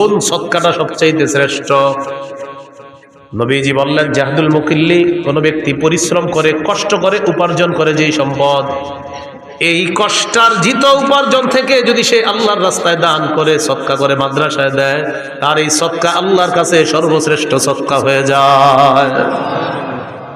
কোন সৎকাটা সবচাইতে শ্রেষ্ঠ? নবীজি বললেন, জাহাদুল মুকিল্লি কোন ব্যক্তি পরিশ্রম করে, কষ্ট করে, উপার্জন করে যেই সম্পদ, এই কষ্টার জিত উপার্জন থেকে যদি সে আল্লাহর রাস্তায় দান করে, সৎকা করে মাদ্রাসায় দেয়, তার এই সৎকা আল্লাহর কাছে সর্বশ্রেষ্ঠ সৎকা হয়ে যায়।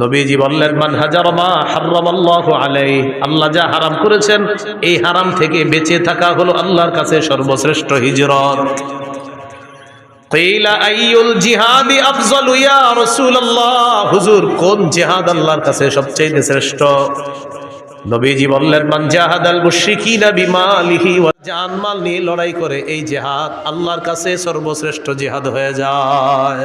নবীজি বললেন, মান হাজার মা আলাইহি, আল্লাহ যা হারাম করেছেন, এই হারাম থেকে বেঁচে থাকা হলো আল্লাহর কাছে সর্বশ্রেষ্ঠ হিজরত। জিহাদি হুজুর, কোন জিহাদ আল্লাহর কাছে সবচাইতে শ্রেষ্ঠ? মান জানমাল নিয়ে লড়াই করে এই জিহাদ আল্লাহর কাছে সর্বশ্রেষ্ঠ জিহাদ হয়ে যায়।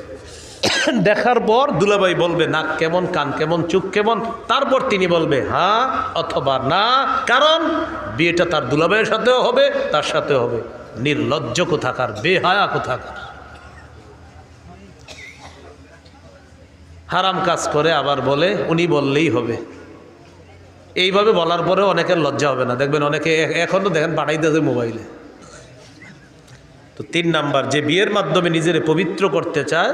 দেখার পর দুলাভাই বলবে, নাক কেমন, কান কেমন চুপ কেমন? তারপর তিনি বলবে হ্যাঁ অথবা না। কারণ বিয়েটা তার দুলাভাইয়ের সাথেও হবে, তার সাথেও হবে। নির্লজ্জ কোথাকার, বেহায়া কোথাকার। হারাম কাজ করে আবার বলে, উনি বললেই হবে। এইভাবে বলার পরেও অনেকের লজ্জা হবে না। দেখবেন অনেকে এখনও দেখেন পাঠাইতেছে মোবাইলে। তো তিন নাম্বার, যে বিয়ের মাধ্যমে নিজের পবিত্র করতে চায়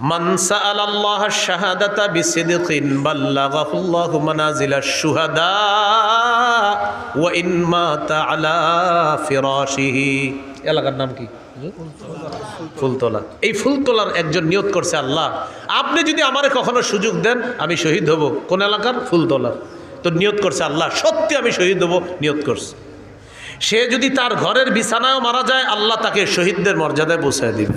من سأل الله الشهادة بصدق بلغه الله منازل الشهداء وإن مات على فراشه এলাকার নাম কি ফুলতলা এই ফুলতলার একজন নিয়ত করছে আল্লাহ আপনি যদি আমারে কখনো সুযোগ দেন আমি শহীদ হব কোন এলাকার ফুলতলার তো নিয়ত করছে আল্লাহ সত্যি আমি শহীদ হব নিয়ত করছে সে যদি তার ঘরের বিছানায় মারা যায় আল্লাহ তাকে শহীদদের মর্যাদায় পৌঁছায় দিবে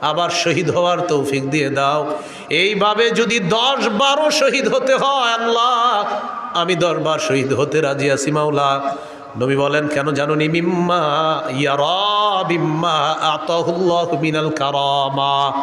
আবার শহীদ হওয়ার তৌফিক দিয়ে দাও। এইভাবে যদি দশ বারো শহীদ হতে হয়, আল্লাহ, আমি দরবার শহীদ হতে রাজি আছি, মাওলা। নবী বলেন, কেন জানো নি? মিম্মা ইয়ার বিম্মা আতহুল্লাহ মিনাল কারামা।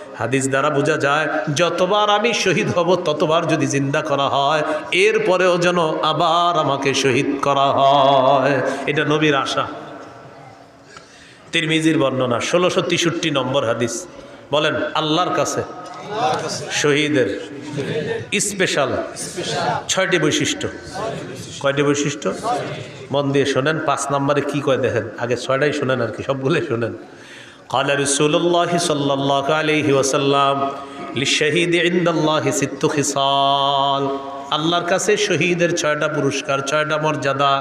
হাদিস দ্বারা বোঝা যায়, যতবার আমি শহীদ হব, ততবার যদি জিন্দা করা হয়, এরপরেও যেন আবার আমাকে শহীদ করা হয়। এটা নবীর আশা। তিরমিজির বর্ণনা, ষোলোশো তেষট্টি নম্বর হাদিস। বলেন, আল্লাহর কাছে শহীদের স্পেশাল ছয়টি বৈশিষ্ট্য। কয়টি বৈশিষ্ট্য? মন দিয়ে শোনেন, পাঁচ নম্বরে কি কয় দেখেন? আগে ছয়টাই শোনেন আর কি, সবগুলোই শোনেন। قال رسول الله صلى الله عليه وسلم للشهيد عند الله ست خصال আল্লাহর কাছে শহীদের ছয়টা পুরস্কার ছয়টা মর্যাদা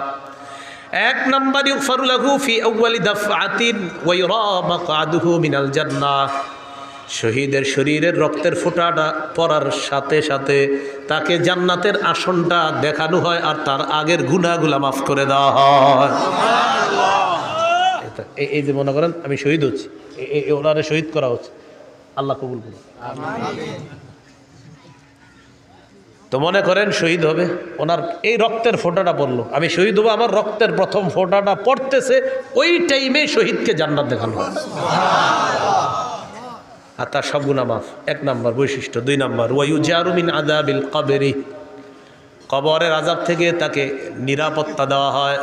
এক নম্বর ইউফারু লাহু ফি আউয়ালি দাফআতিন ওয়া ইউরা মাকআদুহু মিনাল জান্নাহ শহীদের শরীরের রক্তের ফোঁটাটা পড়ার সাথে সাথে তাকে জান্নাতের আসনটা দেখানো হয় আর তার আগের গুনাহগুলা মাফ করে দেওয়া হয় এটা- এই- যে মনে করেন, আমি শহীদ হচ্ছি। ওনারে শহীদ করা হচ্ছে। আল্লাহ কবুল করুন। তো মনে করেন শহীদ হবে। ওনার এই রক্তের ফোঁটাটা পড়ল। আমি শহীদ হব, আমার রক্তের প্রথম ফোঁটাটা পড়তেছে। ওই টাইমে শহীদকে জান্নাত দেখানো হয়। আর তার সব গুণা মাফ। এক নাম্বার বৈশিষ্ট্য। দুই নাম্বার ওয়াইউ জারুমিন আদাবিল কবেরি। কবরের আজাব থেকে তাকে নিরাপত্তা দেওয়া হয়,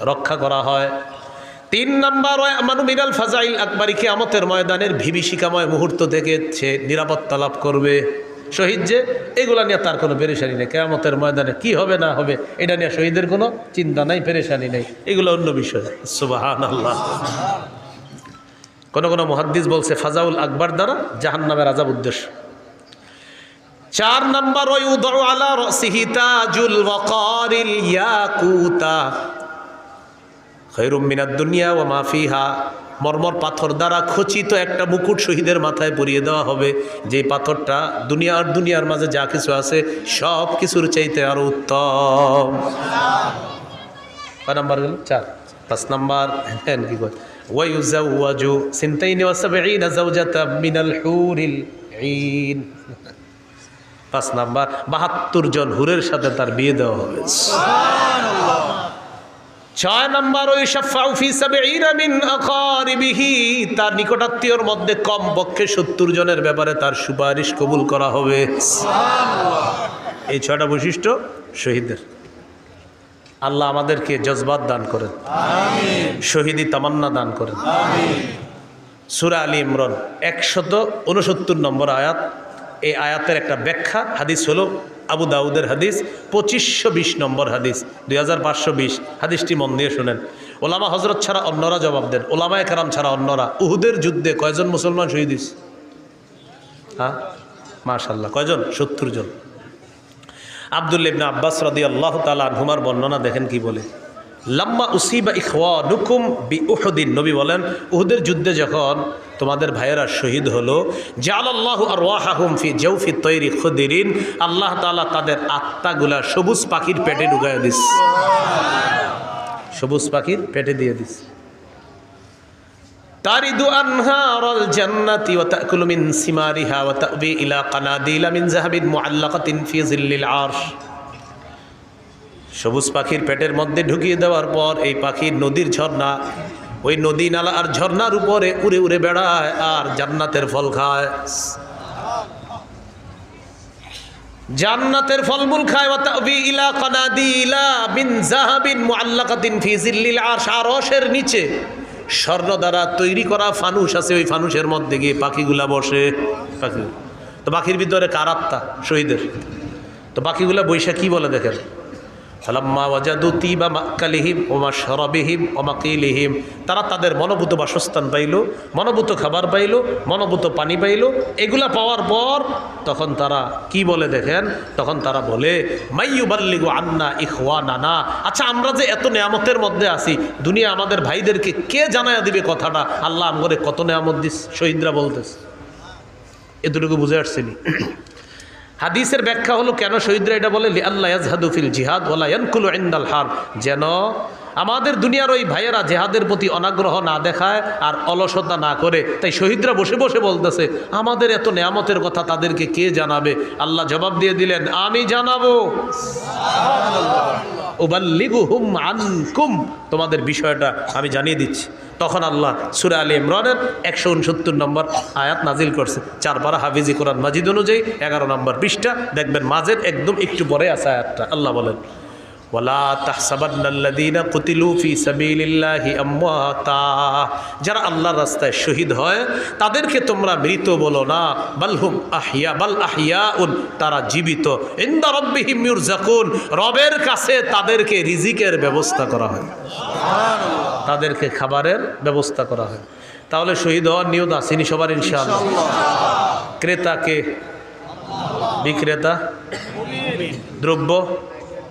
রক্ষা করা হয়। তিন নাম্বার আমানু মিনাল ফাজাইল আকবরী কিয়ামতের ময়দানের ভিবিষিকাময় মুহূর্ত থেকে সে নিরাপত্তা লাভ করবে। শহীদ যে, এগুলা নিয়ে তার কোনো পেরেশানি নেই। কেয়ামতের ময়দানে কি হবে না হবে, এটা নিয়ে শহীদের কোনো চিন্তা নাই, পেরেশানি নেই। এগুলো অন্য বিষয়। সুবাহান আল্লাহ কোন কোন মহাদ্দিস বলছে, ফাজাউল আকবর দ্বারা জাহান নামের আজাব উদ্দেশ্য। চার নম্বর ওই উদর আলা রসিহি তাজুল ওয়াকারিল ইয়াকুতা। খৈরুম মিনাদ দুনিয়া ও মাফিহা মর্মর পাথর দ্বারা খচিত একটা মুকুট শহীদের মাথায় পরিয়ে দেওয়া হবে। যে পাথরটা দুনিয়া আর দুনিয়ার মাঝে যা কিছু আছে, সব কিছুর চাইতে আরও উত্তম। নাম্বার গেল? চার। পাঁচ নাম্বার। হ্যাঁ কি কয়? ওয়াইউজাওয়াজু সিনতাইনি ওয়া সাবঈনা যাওজাতা মিনাল হুরিল ঈন। পাঁচ নাম্বার। বাহাত্তর জন হুরের সাথে তার বিয়ে দেওয়া হবে। ছয় নম্বর, ওই তার নিকটাত্মীয়র মধ্যে কম পক্ষে সত্তর জনের ব্যাপারে তার সুপারিশ কবুল করা হবে। এই ছয়টা বৈশিষ্ট্য শহীদের আল্লাহ আমাদেরকে জজবাত দান করেন। শহীদি তামান্না দান করেন। সুরা আলী ইমরান, একশত উনসত্তর নম্বর আয়াত। এই আয়াতের একটা ব্যাখ্যা। হাদিস হলো আবু দাউদের হাদিস, পঁচিশশো বিশ নম্বর হাদিস, দুই হাজার পাঁচশো বিশ। হাদিসটি মন দিয়ে শোনেন। ওলামা হজরত ছাড়া অন্যরা জবাব দেন। ওলামা একরাম ছাড়া অন্যরা। উহুদের যুদ্ধে কয়জন মুসলমান শহীদ হয়েছে? হ্যাঁ? মাশাল্লাহ কয়জন? সত্তর জন আবদুল্লা ইবনে আব্বাস রদি আল্লাহ তালা আনহুমার বর্ণনা দেখেন কি বলে। লাম্মা উসিবা ইখওয়া নুকুম বি উহুদিন। নবী বলেন, উহুদের যুদ্ধে যখন তোমাদের ভাইয়েরা শহীদ হলো। জালাল্লাহু আর ওয়াহাহুম ফি জৌফি তৈরি খুদিরিন। আল্লাহ তাআলা তাদের আত্মাগুলা সবুজ পাখির পেটে ঢুকায় দিস। সবুজ পাখির পেটে দিয়ে দিস। তারিদু আনহারাল জান্নাতি ওয়া তাকুলু মিন সিমারিহা ওয়া তাবি ইলা কানাদিলা মিন যাহাবিন মুআল্লাকাতিন ফি জিল্লিল আরশ। সবুজ পাখির পেটের মধ্যে ঢুকিয়ে দেওয়ার পর এই পাখির নদীর ঝর্ণা ওই নদী নালা আর ঝর্ণার উপরে উড়ে উড়ে বেড়ায় আর জান্নাতের ফল খায়। জান্নাতের ফলমূল খায় ইলা কানাদিলা মিন যাহাবিন মুআল্লাকাতিন ফি জিল্লিল আরশ আরশের নিচে স্বর্ণ দ্বারা তৈরি করা ফানুস আছে, ওই ফানুসের মধ্যে গিয়ে পাখিগুলা বসে। পাখি তো পাখির ভিতরে কার শহীদের। তো পাখিগুলা বৈশা কি বলে দেখেন। তারা তাদের মনোভূত বাসস্থান পাইল, মনোভূত খাবার পাইল, মনোভূত পানি পাইল। এগুলা পাওয়ার পর তখন তারা কি বলে দেখেন? তখন তারা বলে মাইয়ুবাল্লিগু আন্না ইখওয়া নানা আচ্ছা আমরা যে এত নেয়ামতের মধ্যে আছি, দুনিয়া আমাদের ভাইদেরকে কে জানায়া দিবে কথাটা? আল্লাহ আমগরে কত নেয়ামত দিস? শহীদরা বলতেছে। এতটুকু বুঝে আসছিনি। হাদিসের ব্যাখ্যা হলো, কেন শহীদরা এটা বলে আল্লাহ ইয়াজহাদুফিল জিহাদ ওলা ইয়ানকুল ইন্দাল হার। যেন আমাদের দুনিয়ার ওই ভাইয়েরা জেহাদের প্রতি অনাগ্রহ না দেখায় আর অলসতা না করে। তাই শহীদরা বসে বসে বলতেছে, আমাদের এত নেয়ামতের কথা তাদেরকে কে জানাবে? আল্লাহ জবাব দিয়ে দিলেন, আমি জানাব। আনকুম। তোমাদের বিষয়টা আমি জানিয়ে দিচ্ছি। তখন আল্লাহ সুরা আলী ইমরানের একশো উনসত্তর নম্বর আয়াত নাজিল করছে। চার পারা হাফিজি কোরআন মাজিদ অনুযায়ী এগারো নম্বর পৃষ্ঠা। দেখবেন মাঝের একদম একটু পরে আছে আয়াতটা। আল্লাহ বলেন ওয়ালা তাহসাবান্নাল্লাযীনা কুতিলু ফি সাবিলিল্লাহি আমওয়াতা। যারা আল্লাহর রাস্তায় শহীদ হয় তাদেরকে তোমরা মৃত বলো না। বালহুম আহিয়া বাল আহিয়াউন তারা জীবিত। ইনদা রাব্বিহিম ইউরজাকুন রবের কাছে তাদেরকে রিজিকের ব্যবস্থা করা হয়। তাদেরকে খাবারের ব্যবস্থা করা হয়। তাহলে শহীদ হওয়ার নিয়ত আসেনি সবার ইনশাআল্লাহ। ক্রেতাকে বিক্রেতা। দ্রব্য।